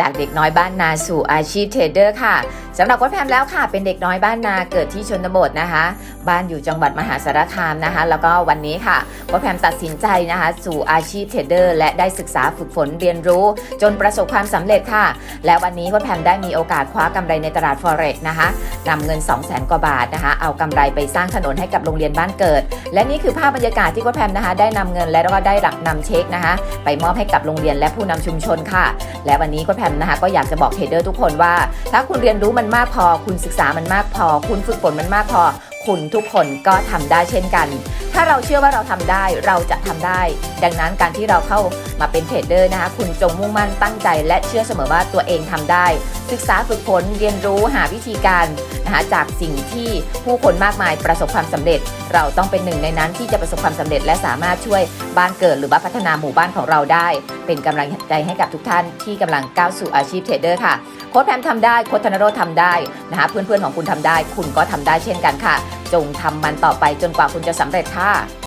จากเด็กน้อยบ้านนาสู่อาชีพเทรดเดอร์ค่ะสำหรับวัดแพมแล้วค่ะเป็นเด็กน้อยบ้านนาเกิดที่ชนบทนะคะ บ้านอยู่จังหวัดมหาสารคามนะคะ แล้วก็วันนี้ค่ะวัดแพมตัดสินใจนะคะ สู่อาชีพเทรดเดอร์และได้ศึกษาฝึกฝนเรียนรู้ จนประสบความสำเร็จค่ะ และวันนี้วัดแพมได้มีโอกาสคว้ากำไรในตลาด Forex นะคะนำเงิน 2 0 0 0 0 0กว่าบาทนะคะ เอากำไรไปสร้างถนนให้กับโรงเรียนบ้านเกิด และนี่คือภาพบรรยากาศที่วัดแพมนะคะ ได้นำเงินและก็ได้หลักนำเช็คนะคะ ไปมอบให้กับโรงเรียนและผู้นำชุมชนค่ะ และวันนี้ก็แพมนะคะก็อยากจะบอกเทรดเดอร์ทุกคนว่า ถ้าคุณเรียนรู้มันมากพอ คุณศึกษามันมากพอ คุณฝึกฝนมันมากพอ คุณทุกคนก็ทำได้เช่นกันถ้าเราเชื่อว่าเราทำได้เราจะทำได้ ดังนั้นการที่เราเข้ามาเป็นเทรดเดอร์นะคะ คุณจงมุ่งมั่นตั้งใจ และเชื่อเสมอว่าตัวเองทำได้ ศึกษาฝึกฝนเรียนรู้หาวิธีการนะคะจากสิ่งที่ผู้คนมากมายประสบความสำเร็จ เราต้องเป็นหนึ่งในนั้นที่จะประสบความสำเร็จ และสามารถช่วยบ้านเกิดหรือว่าพัฒนาหมู่บ้านของเราได้ เป็นกำลังใจให้กับทุกท่านที่กำลังก้าวสู่อาชีพเทรดเดอร์ค่ะโค้ชแพมทำได้โค้ชธนโรธทำได้นะคะเพื่อนๆของคุณทำได้ คุณก็ทำได้เช่นกันค่ะ จงทำมันต่อไปจนกว่าคุณจะสำเร็จค่ะ